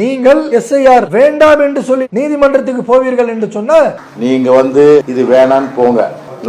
நீங்கள் எஸ்ஐஆர் வேண்டாம் என்று சொல்லி நீதிமன்றத்துக்கு போவீர்கள் என்று சொன்னால் நீங்க வந்து இது வேணான்னு போங்க.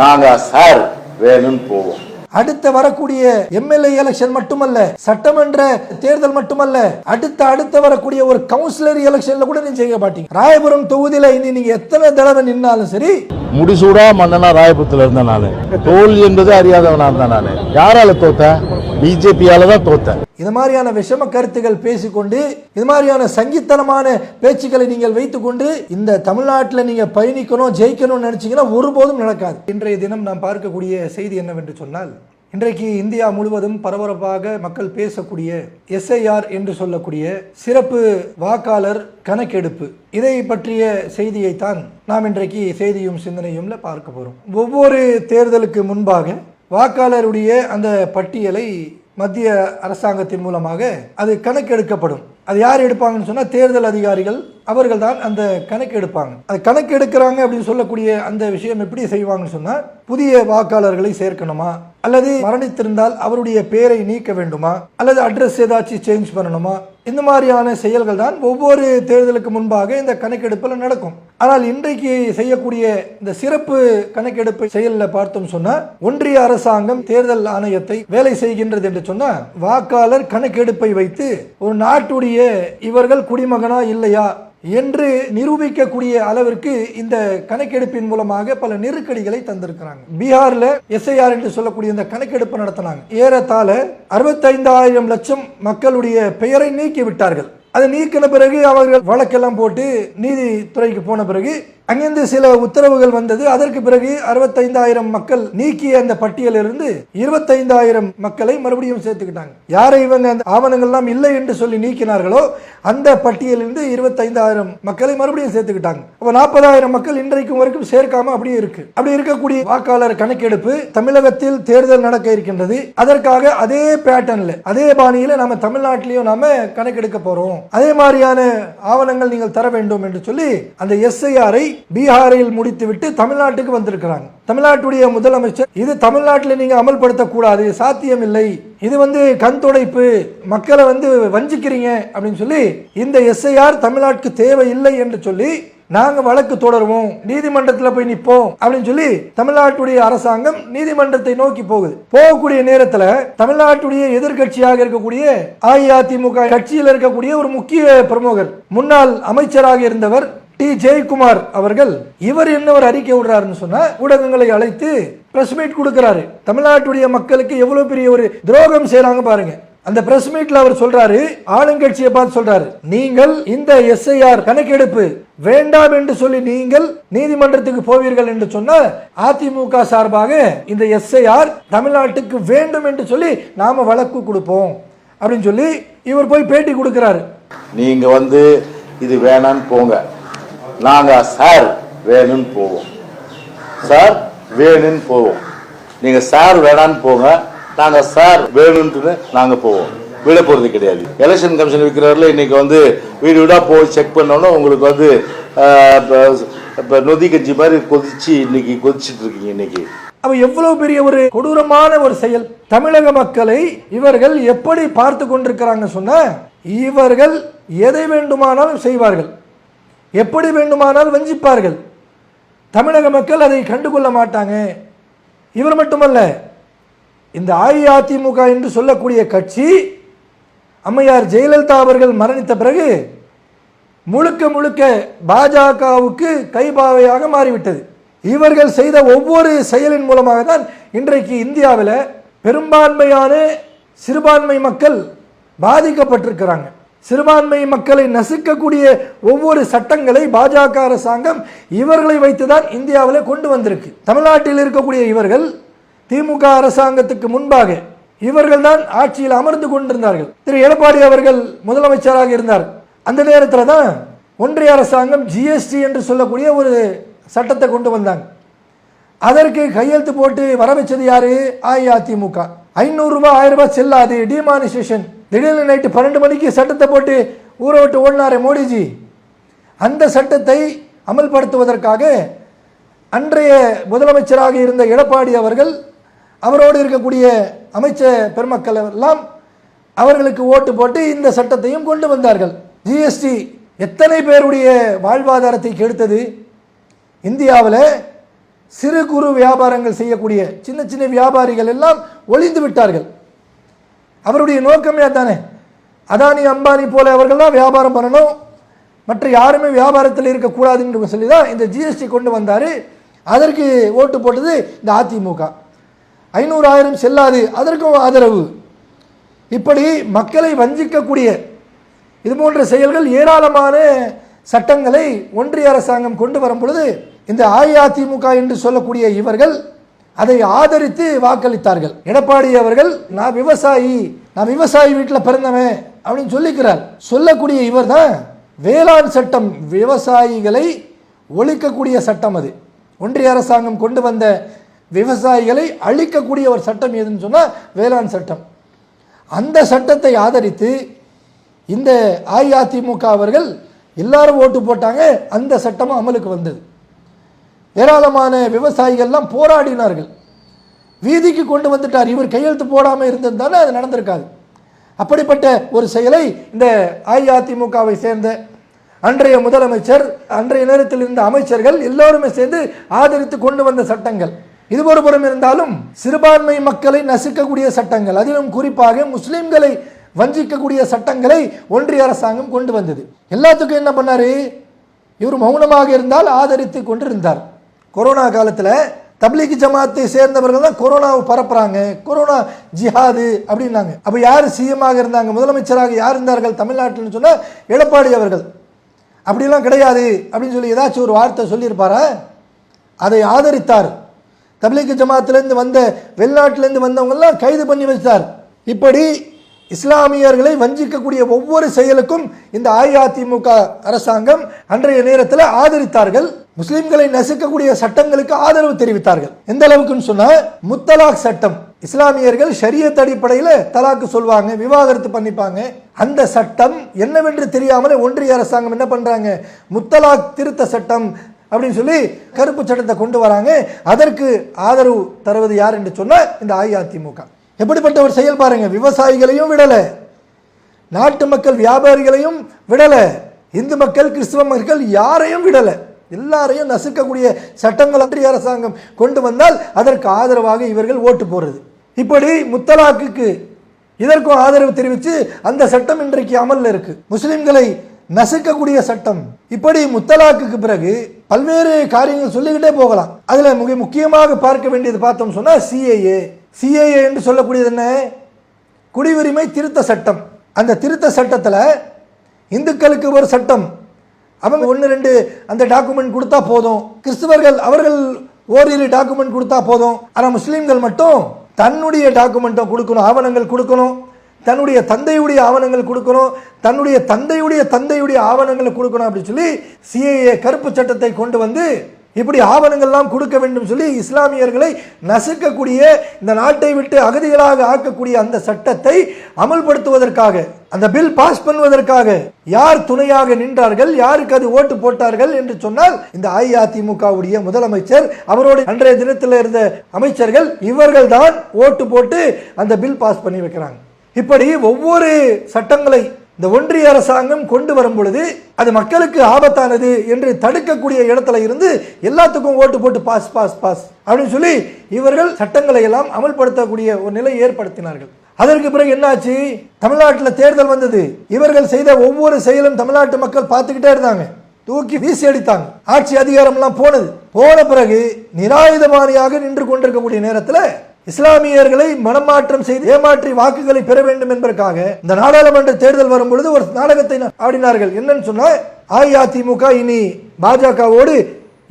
நாங்க சார் வேணும்னு போவோம். அடுத்த வரக்கூடிய எம்எல்ஏ எலெக்ஷன் மட்டுமல்ல சட்டமன்ற தேர்தல் மட்டுமல்ல அடுத்த அடுத்த வரக்கூடிய ஒரு கவுன்சிலர் எலெக்ஷன்ல கூட நீங்க செய்ய மாட்டீங்க. ராயபுரம் தொகுதியில இனி நீங்க எத்தனை தடவை நின்னாலும் சரி முடிசூடா மன்னனா ராயபுரத்துல இருந்தேன் நானு. தோல்வி என்பது அறியாதவனா இருந்தேன் நானு. யாரால தோத்தேன் பிஜேபியால தான் தோத்தேன். இது மாதிரியான விஷம கருத்துகள் பேசிக்கொண்டு இது மாதிரியான சங்கித்தனமான பேச்சுக்களை நீங்கள் வைத்துக்கொண்டு இந்த தமிழ்நாட்டில் நீங்க பயணிக்கணும் ஜெயிக்கணும்னு நினைச்சீங்கன்னா ஒருபோதும் நடக்காது. இன்றைய தினம் நாம் பார்க்கக்கூடிய செய்தி என்னவென்று சொன்னால் இன்றைக்கு இந்தியா முழுவதும் பரபரப்பாக மக்கள் பேசக்கூடிய எஸ்ஐஆர் என்று சொல்லக்கூடிய சிறப்பு வாக்காளர் கணக்கெடுப்பு. இதை பற்றிய செய்தியைத்தான் நாம் இன்றைக்கு செய்தியும் சிந்தனையும்ல பார்க்க போகிறோம் ஒவ்வொரு தேர்தலுக்கு முன்பாக வாக்காளருடைய அந்த பட்டியலை மத்திய அரசாங்கத்தின் மூலமாக அது கணக்கெடுக்கப்படும். அது யார் எடுப்பாங்கன்னு சொன்னால் தேர்தல் அதிகாரிகள் அவர்கள் தான் அந்த கணக்கு எடுப்பாங்க அது கணக்கு எடுக்கிறாங்க அப்படின்னு சொல்லக்கூடிய அந்த விஷயம் எப்படி செய்வாங்கன்னு சொன்னால் புதிய வாக்காளர்களை சேர்க்கணுமா? அல்லது மரணித்திருந்தால் அவருடைய பெயரை நீக்க வேண்டுமா? அல்லது அட்ரஸ் ஏதாச்சும் சேஞ்ச் பண்ணணுமா? இந்த மாதிரியான செயல்கள் தான் ஒவ்வொரு தேர்தலுக்கு முன்பாக இந்த கணக்கெடுப்பில் நடக்கும். ஆனால் இன்றைக்கு செய்யக்கூடிய இந்த சிறப்பு கணக்கெடுப்பு செயலில் பார்த்தோம் சொன்னா ஒன்றிய அரசாங்கம் தேர்தல் ஆணையத்தை வேலை செய்கின்றது என்று சொன்னா வாக்காளர் கணக்கெடுப்பை வைத்து ஒரு நாட்டுடைய இவர்கள் குடிமகனா இல்லையா என்று நிரூபிக்கக்கூடிய அளவிற்கு இந்த கணக்கெடுப்பின் மூலமாக பல நெருக்கடிகளை தந்திருக்கிறாங்க. பீகார்ல எஸ்ஐஆர் என்று சொல்லக்கூடிய இந்த கணக்கெடுப்பு நடத்தினாங்க. ஏறத்தாழ அறுபத்தைந்தாயிரம் லட்சம் மக்களுடைய பெயரை நீக்கி விட்டார்கள் அதை நீக்கின பிறகு அவர்கள் வழக்கெல்லாம் போட்டு நீதித்துறைக்கு போன பிறகு அங்கிருந்து சில உத்தரவுகள் வந்தது. அதற்கு பிறகு அறுபத்தைந்தாயிரம் மக்கள் நீக்கிய அந்த பட்டியலிருந்து இருபத்தைந்தாயிரம் மக்களை மறுபடியும் சேர்த்துக்கிட்டாங்க. யாரை இவங்க அந்த ஆவணங்கள்லாம் இல்லை என்று சொல்லி நீக்கினார்களோ அந்த பட்டியலிருந்து இருபத்தைந்தாயிரம் மக்களை மறுபடியும் சேர்த்துக்கிட்டாங்க. அப்போ நாற்பதாயிரம் மக்கள் இன்றைக்கும் வரைக்கும் சேர்க்காம அப்படியே இருக்கு. அப்படி இருக்கக்கூடிய வாக்காளர் கணக்கெடுப்பு தமிழகத்தில் தேர்தல் நடக்க இருக்கின்றது. அதற்காக அதே பேட்டர்ன்ல அதே பாணியில நம்ம தமிழ்நாட்டிலையும் நாம கணக்கெடுக்க போறோம். அதே மாதிரியான ஆவணங்கள் நீங்கள் தர வேண்டும் என்று சொல்லி அந்த எஸ்ஐஆரை பீகாரில் முடித்துவிட்டு தமிழ்நாட்டுக்கு வந்திருக்கிறாங்க தமிழ்நாட்டுடைய முதலமைச்சர் இது தமிழ்நாட்டில் நீங்க அமல்படுத்தக்கூடாது சாத்தியம் இல்லை இது வந்து கண் துடைப்பு மக்களை வந்து வஞ்சிக்கிறீங்க அப்படின்னு சொல்லி இந்த எஸ்ஐஆர் தமிழ்நாட்டுக்கு தேவையில்லை என்று சொல்லி நாங்க வழக்கு தொடருவோம் நீதிமன்றத்தில் போய் நிற்போம் அப்படின்னு சொல்லி தமிழ்நாட்டுடைய அரசாங்கம் நீதிமன்றத்தை நோக்கி போகுது. போகக்கூடிய நேரத்துல தமிழ்நாட்டுடைய எதிர்க்கட்சியாக இருக்கக்கூடிய அஇஅதிமுக கட்சியில் இருக்கக்கூடிய ஒரு முக்கிய பிரமுகர் முன்னாள் அமைச்சராக இருந்தவர் டி ஜெயக்குமார் அவர்கள் இவர் என்ன ஒரு அறிக்கை விடுறாருன்னு சொன்னா ஊடகங்களை அழைத்து பிரஸ் மீட் கொடுக்கிறாரு. தமிழ்நாட்டுடைய மக்களுக்கு எவ்வளவு பெரிய ஒரு துரோகம் செய்யறாங்க பாருங்க. அந்த பிரஸ் மீட்ல அவர் சொல்றாரு ஆளுங்கட்சியை பார்த்து சொல்றாரு நீங்கள் இந்த எஸ்ஐஆர் கணக்கெடுப்பு வேண்டாம் என்று சொல்லி நீங்கள் நீதிமன்றத்துக்கு போவீர்கள் என்று சொன்ன அதிமுக சார்பாக இந்த எஸ்ஐஆர் தமிழ்நாட்டுக்கு வேண்டும் என்று சொல்லி நாம வழக்கு கொடுப்போம். அப்படின்னு சொல்லி இவர் போய் பேட்டி கொடுக்கிறாரு. நீங்க வந்து இது வேணான்னு போங்க. நாங்க சார் வேணும்னு போவோம். சார் வேணும்னு போவோம். நீங்க சார் வேணான்னு போங்க. நாங்க சார் வேணும்னு நாங்க போவோம். விட போறது கிடையாது. எலெக்ஷன் கமிஷன் இருக்கிறவரில் இன்னைக்கு வந்து வீடு வீடா போய் செக் பண்ணோன்னா உங்களுக்கு வந்து இப்போ நொதி கஞ்சி மாதிரி கொதிச்சு இன்னைக்கு கொதிச்சுட்டு இருக்கீங்க இன்னைக்கு. அப்ப எவ்வளவு பெரிய ஒரு கொடூரமான ஒரு செயல். தமிழக மக்களை இவர்கள் எப்படி பார்த்து கொண்டிருக்கிறாங்க சொன்ன இவர்கள் எதை வேண்டுமானாலும் செய்வார்கள். எப்படி வேண்டுமானால் வஞ்சிப்பார்கள். தமிழக மக்கள் அதை கண்டுகொள்ள மாட்டாங்க. இவர் மட்டுமல்ல இந்த அஇஅதிமுக என்று சொல்லக்கூடிய கட்சி அம்மையார் ஜெயலலிதா அவர்கள் மரணித்த பிறகு முழுக்க முழுக்க பாஜகவுக்கு கைபாவையாக மாறிவிட்டது. இவர்கள் செய்த ஒவ்வொரு செயலின் மூலமாக தான் இன்றைக்கு இந்தியாவில் பெரும்பான்மையான சிறுபான்மை மக்கள் பாதிக்கப்பட்டிருக்கிறாங்க. சிறுபான்மை மக்களை நசுக்கக்கூடிய ஒவ்வொரு சட்டங்களை பாஜக அரசாங்கம் இவர்களை வைத்துதான் இந்தியாவில் கொண்டு வந்திருக்கு. தமிழ்நாட்டில் இருக்கக்கூடிய இவர்கள் திமுக அரசாங்கத்துக்கு முன்பாக இவர்கள் தான் ஆட்சியில் அமர்ந்து கொண்டிருந்தார்கள். திரு. எடப்பாடி அவர்கள் முதலமைச்சராக இருந்தார். அந்த நேரத்தில் தான் ஒன்றிய அரசாங்கம் ஜிஎஸ்டி என்று சொல்லக்கூடிய ஒரு சட்டத்தை கொண்டு வந்தாங்க. அதற்கு கையெழுத்து போட்டு வர வச்சது யாரு? அஇஅதிமுக. ஐநூறுரூபா ஆயிரம் ரூபாய் செல்லாது டிமானிசேஷன் திடீர்னு நைட்டு பன்னெண்டு மணிக்கு சட்டத்தை போட்டு ஊரை விட்டு ஓடினாரே மோடிஜி. அந்த சட்டத்தை அமல்படுத்துவதற்காக அன்றைய முதலமைச்சராக இருந்த எடப்பாடி அவர்கள் அவரோடு இருக்கக்கூடிய அமைச்சர் பெருமக்கள் எல்லாம் அவர்களுக்கு ஓட்டு போட்டு இந்த சட்டத்தையும் கொண்டு வந்தார்கள். ஜிஎஸ்டி எத்தனை பேருடைய வாழ்வாதாரத்தை கெடுத்தது? இந்தியாவில் சிறு குறு வியாபாரங்கள் செய்யக்கூடிய சின்ன சின்ன வியாபாரிகள் எல்லாம் ஒளிந்து விட்டார்கள். அவருடைய நோக்கமே அதானே? அதானி அம்பானி போல அவர்கள்லாம் வியாபாரம் பண்ணணும். மற்ற யாருமே வியாபாரத்தில் இருக்கக்கூடாதுன்னு சொல்லி தான் இந்த ஜிஎஸ்டி கொண்டு வந்தார். அதற்கு ஓட்டு போட்டது இந்த அதிமுக. ஐநூறு ஆயிரம் செல்லாது அதற்கும் ஆதரவு. இப்படி மக்களை வஞ்சிக்கக்கூடிய இது போன்ற செயல்கள் ஏராளமான சட்டங்களை ஒன்றிய அரசாங்கம் கொண்டு வரும் பொழுது இந்த அஇஅதிமுக என்று சொல்லக்கூடிய இவர்கள் அதை ஆதரித்து வாக்களித்தார்கள். எடப்பாடி அவர்கள் நான் விவசாயி நான் விவசாயி வீட்டில் பிறந்தவன் அப்படின்னு சொல்லிக்கிறார். சொல்லக்கூடிய இவர் தான் வேளாண் சட்டம் விவசாயிகளை ஒழிக்கக்கூடிய சட்டம் அது. ஒன்றிய அரசாங்கம் கொண்டு வந்த விவசாயிகளை அழிக்கக்கூடிய ஒரு சட்டம் எதுன்னு சொன்னால் வேளாண் சட்டம். அந்த சட்டத்தை ஆதரித்து இந்த அஇஅதிமுக அவர்கள் எல்லாரும் ஓட்டு போட்டாங்க அந்த சட்டமும் அமலுக்கு வந்தது. ஏராளமான விவசாயிகள்லாம் போராடினார்கள். வீதிக்கு கொண்டு வந்துட்டார். இவர் கையெழுத்து போடாமல் இருந்திருந்தாலும் அது நடந்திருக்காது. அப்படிப்பட்ட ஒரு செயலை இந்த அஇஅதிமுகவை சேர்ந்த அன்றைய முதலமைச்சர் அன்றைய நேரத்தில் இருந்த அமைச்சர்கள் எல்லோருமே சேர்ந்து ஆதரித்து கொண்டு வந்த சட்டங்கள். இது ஒரு புறம் இருந்தாலும் சிறுபான்மை மக்களை நசுக்கக்கூடிய சட்டங்கள் அதிலும் குறிப்பாக முஸ்லீம்களை வஞ்சிக்கக்கூடிய சட்டங்களை ஒன்றிய அரசாங்கம் கொண்டு வந்தது. எல்லாத்துக்கும் என்ன பண்ணார்? இவர் மௌனமாக இருந்தால் ஆதரித்து கொண்டிருந்தார். கொரோனா காலத்தில் தப்லீக் ஜமாத்தை சேர்ந்தவர்கள் தான் கொரோனாவை பரப்புறாங்க. கொரோனா ஜிஹாது அப்படின்னாங்க. அப்போ யார் சிஎம்மாக இருந்தாங்க? முதலமைச்சராக யார் இருந்தார்கள்? தமிழ்நாட்டில்னு சொன்னால் எடப்பாடி அவர்கள். அப்படிலாம் கிடையாது அப்படின்னு சொல்லி ஏதாச்சும் ஒரு வார்த்தை சொல்லியிருப்பாரா? அதை ஆதரித்தார். தப்லீக் ஜமாத்திலேருந்து வந்த வெளிநாட்டிலேருந்து வந்தவங்கெல்லாம் கைது பண்ணி வச்சார் இப்படி இஸ்லாமியர்களை வஞ்சிக்கக்கூடிய ஒவ்வொரு செயலுக்கும் இந்த அஇஅதிமுக அரசாங்கம் அன்றைய நேரத்தில் ஆதரித்தார்கள். முஸ்லிம்களை நசுக்கக்கூடிய சட்டங்களுக்கு ஆதரவு தெரிவித்தார்கள். எந்த அளவுக்குன்னு சொன்னால் முத்தலாக் சட்டம். இஸ்லாமியர்கள் ஷரியத் அடிப்படையில் தலாக்கு சொல்வாங்க விவாகரத்து பண்ணிப்பாங்க. அந்த சட்டம் என்னவென்று தெரியாமலே ஒன்றிய அரசாங்கம் என்ன பண்ணுறாங்க முத்தலாக் திருத்த சட்டம் அப்படின்னு சொல்லி கருப்பு சட்டத்தை கொண்டு வராங்க. அதற்கு ஆதரவு தருவது யார் என்று சொன்னால் இந்த அஇஅதிமுக. எப்படிப்பட்ட ஒரு செயல் பாருங்க விவசாயிகளையும் விடலை நாட்டு மக்கள் வியாபாரிகளையும் விடலை இந்து மக்கள் கிறிஸ்துவ மக்கள் யாரையும் விடலை. எல்லாரையும் நசுக்கக்கூடிய சட்டங்கள் அன்றைய அரசாங்கம் கொண்டு வந்தால் அதற்கு ஆதரவாக இவர்கள் ஓட்டு போடுறது. இப்படி முத்தலாக்குக்கு இதற்கும் ஆதரவு தெரிவித்து அந்த சட்டம் இன்றைக்கு அமலில் இருக்கு. முஸ்லிம்களை நசுக்கக்கூடிய சட்டம். இப்படி முத்தலாக்குக்கு பிறகு பல்வேறு காரியங்கள் சொல்லிக்கிட்டே போகலாம். அதில் மிக முக்கியமாக பார்க்க வேண்டியது பார்த்தோம் சொன்னால் சிஏஏ சிஏஏ என்று சொல்லக்கூடியது என்ன? குடியுரிமை திருத்த சட்டம். அந்த திருத்த சட்டத்தில் இந்துக்களுக்கு ஒரு சட்டம். அவங்க ஒன்று ரெண்டு அந்த டாக்குமெண்ட் கொடுத்தா போதும். கிறிஸ்துவர்கள் அவர்கள் ஓரிரு டாக்குமெண்ட் கொடுத்தா போதும். ஆனால் முஸ்லீம்கள் மட்டும் தன்னுடைய டாக்குமெண்ட்டும் கொடுக்கணும் ஆவணங்கள் கொடுக்கணும். தன்னுடைய தந்தையுடைய ஆவணங்கள் கொடுக்கணும். தன்னுடைய தந்தையுடைய தந்தையுடைய ஆவணங்களை கொடுக்கணும் அப்படின்னு சொல்லி சிஏஏ கருப்பு சட்டத்தை கொண்டு வந்து இப்படி ஆவணங்கள்லாம் கொடுக்க வேண்டும் சொல்லி இஸ்லாமியர்களை நசுக்கக்கூடிய இந்த நாட்டை விட்டு அகதிகளாக ஆக்கக்கூடிய அந்த சட்டத்தை அமல்படுத்துவதற்காக அந்த பில் பாஸ் பண்ணுவதற்காக யார் துணையாக நின்றார்கள் யாருக்கு அது ஓட்டு போட்டார்கள் என்று சொன்னால் இந்த அஇஅதிமுகவுடைய முதலமைச்சர் அவரோட அன்றைய தினத்தில் இருந்த அமைச்சர்கள் இவர்கள் தான் ஓட்டு போட்டு அந்த பில் பாஸ் பண்ணி வைக்கிறாங்க. இப்படி ஒவ்வொரு சட்டங்களை இந்த ஒன்றிய அரசாங்கம் கொண்டு வரும் பொழுது அது மக்களுக்கு ஆபத்தானது என்று தடுக்கக்கூடிய இடத்துல இருந்து எல்லாத்துக்கும் ஓட்டு போட்டு பாஸ் பாஸ் பாஸ் அப்படின்னு சொல்லி இவர்கள் சட்டங்களை எல்லாம் அமல்படுத்தக்கூடிய ஒரு நிலை ஏற்படுத்தினார்கள். அதற்கு பிறகு என்னாச்சு? தமிழ்நாட்டில் தேர்தல் வந்தது. இவர்கள் செய்த ஒவ்வொரு செயலும் தமிழ்நாட்டு மக்கள் பார்த்துக்கிட்டே இருந்தாங்க. தூக்கி வீசி அடித்தாங்க. ஆட்சி அதிகாரம்லாம் போனது. போன பிறகு நிராயுதபாணியாக நின்று கொண்டிருக்கக்கூடிய நேரத்தில் இஸ்லாமியர்களை மனமாற்றம் செய்து ஏமாற்றி வாக்குகளை பெற வேண்டும் என்பதற்காக இந்த நாடாளுமன்ற தேர்தல் வரும் பொழுது ஒரு நாடகத்தை ஆடினார்கள். என்னன்னு சொன்னா அஇஅதிமுக இனி பாஜகவோடு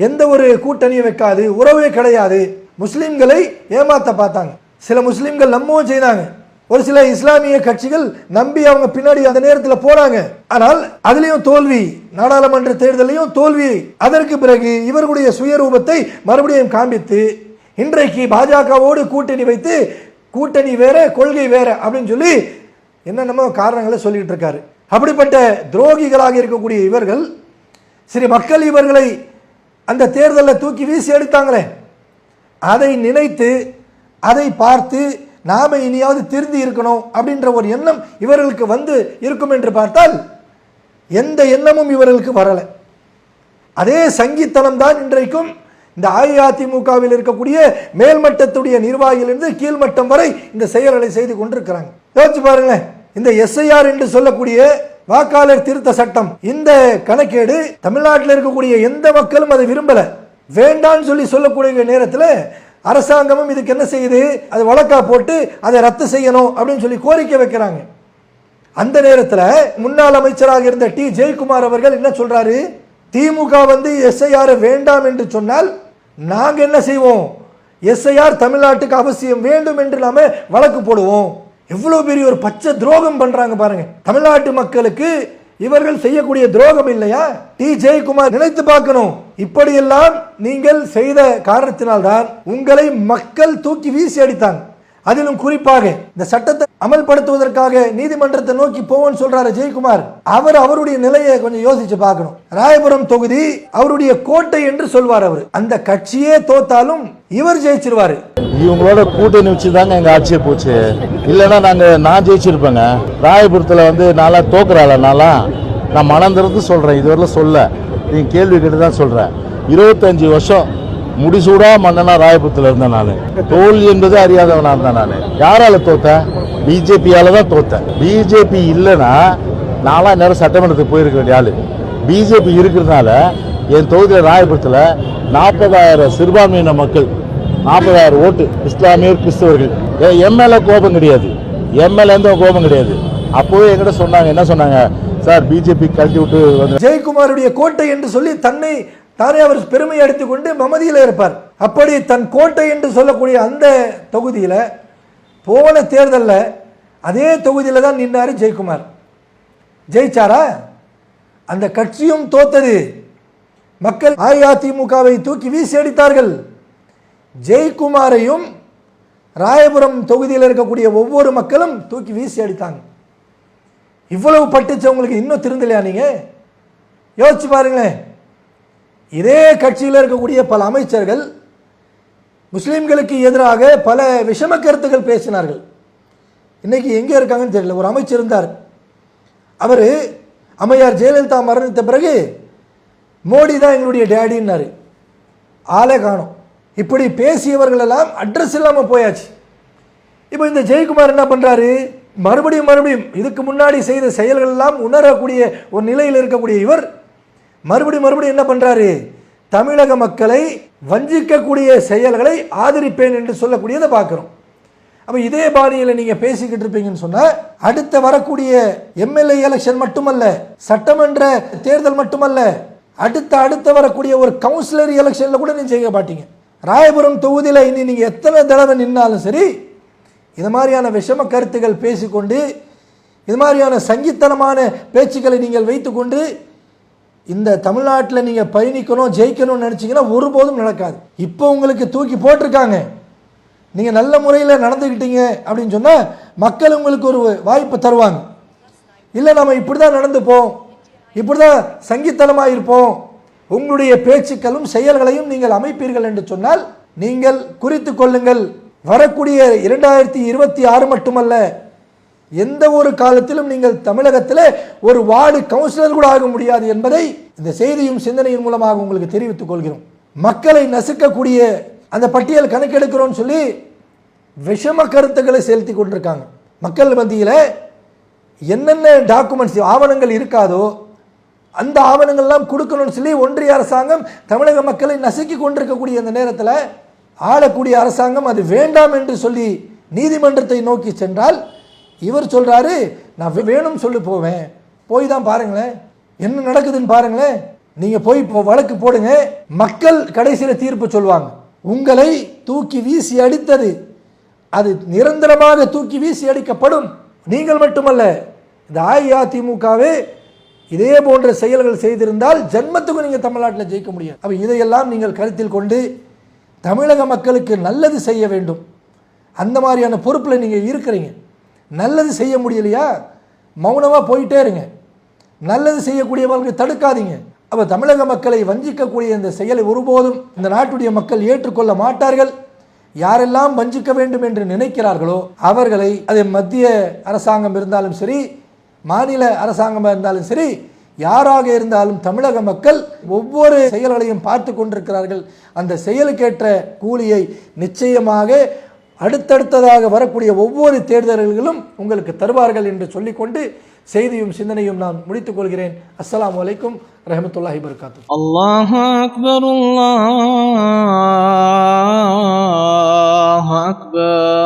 எந்த ஒரு கூட்டணியும் வைக்காது உறவே கிடையாது. முஸ்லிம்களை ஏமாத்த பார்த்தாங்க. சில முஸ்லிம்கள் நம்பவும் செய்தாங்க. ஒரு சில இஸ்லாமிய கட்சிகள் நம்பி அவங்க பின்னாடி அந்த நேரத்தில் போனாங்க. ஆனால் அதுலயும் தோல்வி நாடாளுமன்ற தேர்தலையும் தோல்வி. அதற்கு பிறகு இவர்களுடைய சுயரூபத்தை மறுபடியும் காண்பித்து இன்றைக்கு பாஜகவோடு கூட்டணி வைத்து கூட்டணி வேற கொள்கை வேற அப்படின்னு சொல்லி என்னென்னமோ காரணங்களை சொல்லிட்டு இருக்காரு. அப்படிப்பட்ட துரோகிகளாக இருக்கக்கூடிய இவர்கள் சரி மக்கள் இவர்களை அந்த தேர்தலில் தூக்கி வீசி எடுத்தாங்களே. அதை நினைத்து அதை பார்த்து நாம இனியாவது திருந்தி இருக்கணும் அப்படின்ற ஒரு எண்ணம் இவர்களுக்கு வந்து இருக்கும் என்று பார்த்தால் எந்த எண்ணமும் இவர்களுக்கு வரலை. அதே சங்கித்தனம் தான் இன்றைக்கும் இந்த அஇஅதிமுகவில் இருக்கக்கூடிய மேல்மட்டத்துடைய நிர்வாகியிலிருந்து கீழ்மட்டம் வரை இந்த செயல்களை செய்து கொண்டிருக்கிறாங்க. யோசிச்சு பாருங்களேன். இந்த எஸ்ஐஆர் என்று சொல்லக்கூடிய வாக்காளர் திருத்த சட்டம் இந்த கணக்கேடு தமிழ்நாட்டில் இருக்கக்கூடிய எந்த மக்களும் அதை விரும்பல. வேண்டான்னு சொல்லி சொல்லக்கூடிய நேரத்தில் அரசாங்கமும் இதுக்கு என்ன செய்யுது? அது வழக்கா போட்டு அதை ரத்து செய்யணும் அப்படின்னு சொல்லி கோரிக்கை வைக்கிறாங்க. அந்த நேரத்தில் முன்னாள் அமைச்சராக இருந்த டி. ஜெயக்குமார் அவர்கள் என்ன சொல்றாரு? திமுக வந்து எஸ்ஐஆர் வேண்டாம் என்று சொன்னால் நாங்க என்ன செய்வோம்? எஸ்ஐஆர் தமிழ்நாட்டுக்கு அவசியம் வேண்டும் என்று நாம வழக்கு போடுவோம். எவ்வளவு பெரிய ஒரு பச்சை துரோகம் பண்றாங்க பாருங்க. தமிழ்நாட்டு மக்களுக்கு இவர்கள் செய்யக்கூடிய துரோகம் இல்லையா? டி. ஜெயக்குமார் நினைத்து பார்க்கணும். இப்படியெல்லாம் நீங்கள் செய்த காரணத்தினால்தான் உங்களை மக்கள் தூக்கி வீசி அடித்தாங்க. அதிலும் குறிப்பாக இந்த சட்டத்தை அமல்படுத்துவதற்காக நீதிமன்றத்தை நோக்கி போவோம்னு சொல்றாரு ஜெயக்குமார். அவர் அவருடைய நிலையை கொஞ்சம் யோசிச்சு பார்க்கணும். ராயபுரம் தொகுதி அவருடைய கோட்டை என்று சொல்வார் அவர். அந்த கட்சியே தோத்தாலும் இவர் ஜெயிச்சிருவாரு. இவங்களோட கூட்டணி வச்சு தாங்க எங்க ஆட்சியை போச்சு. இல்லைன்னா நாங்க நான் ஜெயிச்சிருப்பேங்க. ராயபுரத்துல வந்து நாளா தோக்குறாள் நாளா நான் மனம் திறந்து சொல்றேன். இதுவரையிலும் சொல்ல. நீங்க கேள்வி கேட்டு தான் சொல்றேன். இருபத்தஞ்சு வருஷம் முடிசூடா மன்னனா ராயபுரத்தில் இருந்தேன் நான். தோல்வி என்பது அறியாதவனா இருந்தேன் நான். யாரால தோத்தேன் பிஜேபியால தான் தோத்தேன் பிஜேபி இல்லைன்னா நாலாம் நேரம் சட்டமன்றத்துக்கு போயிருக்க வேண்டிய ஆளு. பிஜேபி இருக்கிறதுனால என் தொகுதியில் ராயபுரத்தில் நாற்பதாயிரம் சிறுபான்மையின மக்கள் நாற்பதாயிரம் ஓட்டு இஸ்லாமியர் கிறிஸ்தவர்கள். எம்எல்ஏ கோபம் கிடையாது. எம்எல்ஏ கோபம் கிடையாது. அப்போவே என்கிட்ட சொன்னாங்க என்ன சொன்னாங்க? சார் பிஜேபி கழட்டி விட்டு வந்து ஜெயக்குமாருடைய கோட்டை என்று சொல்லி தன்னை தானே அவர் பெருமை எடுத்துக்கொண்டு மமதியில் இருப்பார். அப்படி தன் கோட்டை என்று சொல்லக்கூடிய அந்த தொகுதியில் போன தேர்தலில் அதே தொகுதியில் தான் நின்றார் ஜெயக்குமார். ஜெயிச்சாரா? அந்த கட்சியும் தோத்தது. மக்கள் அஇஅதிமுகவை தூக்கி வீசி அடித்தார்கள். ஜெயக்குமாரையும் ராயபுரம் தொகுதியில் இருக்கக்கூடிய ஒவ்வொரு மக்களும் தூக்கி வீசி அடித்தாங்க. இவ்வளவு பட்டுச்சவங்களுக்கு இன்னும் திருந்தலையா நீங்கள் யோசிச்சு பாருங்களேன். இதே கட்சியில் இருக்கக்கூடிய பல அமைச்சர்கள் முஸ்லீம்களுக்கு எதிராக பல விஷம கருத்துக்கள் பேசினார்கள். இன்னைக்கு எங்கே இருக்காங்கன்னு தெரியல. ஒரு அமைச்சர் இருந்தார். அவர் அம்மையார் ஜெயலலிதா மரணித்த பிறகு மோடி தான் எங்களுடைய டேடின்னாரு. ஆளே காணும். இப்படி பேசியவர்கள் எல்லாம் அட்ரஸ் இல்லாமல் போயாச்சு. இப்போ இந்த ஜெயக்குமார் என்ன பண்ணுறாரு மறுபடியும் மறுபடியும் இதுக்கு முன்னாடி செய்த செயல்கள் எல்லாம் உணரக்கூடிய ஒரு நிலையில் இருக்கக்கூடிய இவர் மறுபடியும் மறுபடியும் என்ன பண்ணுறாரு தமிழக மக்களை வஞ்சிக்கக்கூடிய செயல்களை ஆதரிப்பேன் என்று சொல்லக்கூடியதை பார்க்குறோம். அப்போ இதே பாணியில் நீங்கள் பேசிக்கிட்டு இருப்பீங்கன்னு சொன்னால் அடுத்த வரக்கூடிய எம்எல்ஏ எலெக்ஷன் மட்டுமல்ல சட்டமன்ற தேர்தல் மட்டுமல்ல அடுத்த அடுத்த வரக்கூடிய ஒரு கவுன்சிலர் எலெக்ஷனில் கூட நீங்கள் செய்ய மாட்டீங்க. ராயபுரம் தொகுதியில் இனி நீங்கள் எத்தனை தடவை நின்னாலும் சரி இது மாதிரியான விஷம கருத்துக்கள் பேசிக்கொண்டு இது மாதிரியான சங்கித்தனமான பேச்சுக்களை நீங்கள் வைத்துக்கொண்டு இந்த தமிழ்நாட்டில் நீங்கள் பயணிக்கணும் ஜெயிக்கணும்னு நினச்சிங்கன்னா ஒருபோதும் நடக்காது. இப்போ உங்களுக்கு தூக்கி போட்டிருக்காங்க. நீங்கள் நல்ல முறையில் நடந்துக்கிட்டீங்க அப்படின்னு சொன்னால் மக்கள் உங்களுக்கு ஒரு வாய்ப்பு தருவாங்க. இல்லை நம்ம இப்படி தான் நடந்துப்போம். இப்படி தான் சங்கித்தனமாக இருப்போம். உங்களுடைய பேச்சுக்களும் செயல்களையும் நீங்கள் அமைப்பீர்கள் என்று சொன்னால் நீங்கள் குறித்து கொள்ளுங்கள். வரக்கூடிய இரண்டாயிரத்தி இருபத்தி ஆறு மட்டுமல்ல எந்த ஒரு காலத்திலும் நீங்கள் தமிழகத்தில் ஒரு வார்டு கவுன்சிலர் கூட ஆக முடியாது என்பதை இந்த செய்தியும் சிந்தனையின் மூலமாக உங்களுக்கு தெரிவித்துக் கொள்கிறோம். மக்களை நசுக்கக்கூடிய அந்த பட்டியல் கணக்கெடுக்கிறோன்னு சொல்லி விஷம கருத்துக்களை செலுத்தி கொண்டிருக்காங்க. மக்கள் மத்தியில் என்னென்ன டாக்குமெண்ட்ஸ் ஆவணங்கள் இருக்காதோ அந்த ஆவணங்கள்லாம் கொடுக்கணும்னு சொல்லி ஒன்றிய அரசாங்கம் தமிழக மக்களை நசுக்கி கொண்டிருக்கக்கூடிய அந்த நேரத்தில் ஆளக்கூடிய அரசாங்கம் அது வேண்டாம் என்று சொல்லி நீதிமன்றத்தை நோக்கி சென்றால் இவர் சொல்கிறாரு நான் வேணும்னு சொல்லி போவேன். போய் தான் பாருங்களேன். என்ன நடக்குதுன்னு பாருங்களேன். நீங்கள் போய் இப்போ வழக்கு போடுங்க. மக்கள் கடைசியில் தீர்ப்பு சொல்லுவாங்க. உங்களை தூக்கி வீசி அடித்தது. அது நிரந்தரமாக தூக்கி வீசி அடிக்கப்படும். நீங்கள் மட்டுமல்ல இந்த அஇஅதிமுகவே இதே போன்ற செயல்கள் செய்திருந்தால் ஜென்மத்துக்கும் நீங்கள் தமிழ்நாட்டில் ஜெயிக்க முடியும் அப்போ இதையெல்லாம் நீங்கள் கருத்தில் கொண்டு தமிழக மக்களுக்கு நல்லது செய்ய வேண்டும். அந்த மாதிரியான பொறுப்பில் நீங்கள் இருக்கிறீங்க. நல்லது செய்ய முடியலையா? மௌனமாக போயிட்டே இருங்க. நல்லது செய்யக்கூடியவர்களுக்கு தடுக்காதீங்க. அப்போ தமிழக மக்களை வஞ்சிக்கக்கூடிய இந்த செயலை ஒருபோதும் இந்த நாட்டுடைய மக்கள் ஏற்றுக்கொள்ள மாட்டார்கள். யாரெல்லாம் வஞ்சிக்க வேண்டும் என்று நினைக்கிறார்களோ அவர்களை அது மத்திய அரசாங்கம் இருந்தாலும் சரி மாநில அரசாங்கமாக இருந்தாலும் சரி யாராக இருந்தாலும் தமிழக மக்கள் ஒவ்வொரு செயல்களையும் பார்த்து கொண்டிருக்கிறார்கள். அந்த செயலுக்கேற்ற கூலியை நிச்சயமாக அடுத்தடுத்ததாக வரக்கூடிய ஒவ்வொரு தேர்தல்களிலும் உங்களுக்கு தருவார்கள் என்று சொல்லிக்கொண்டு செய்தியும் சிந்தனையும் நான் முடித்துக் கொள்கிறேன். அஸ்லாம் வலைக்கும் ரஹமத்துல்லாஹி பர்காத்து அல்லாஹ் அக்பர் அல்லாஹ் அக்பர்.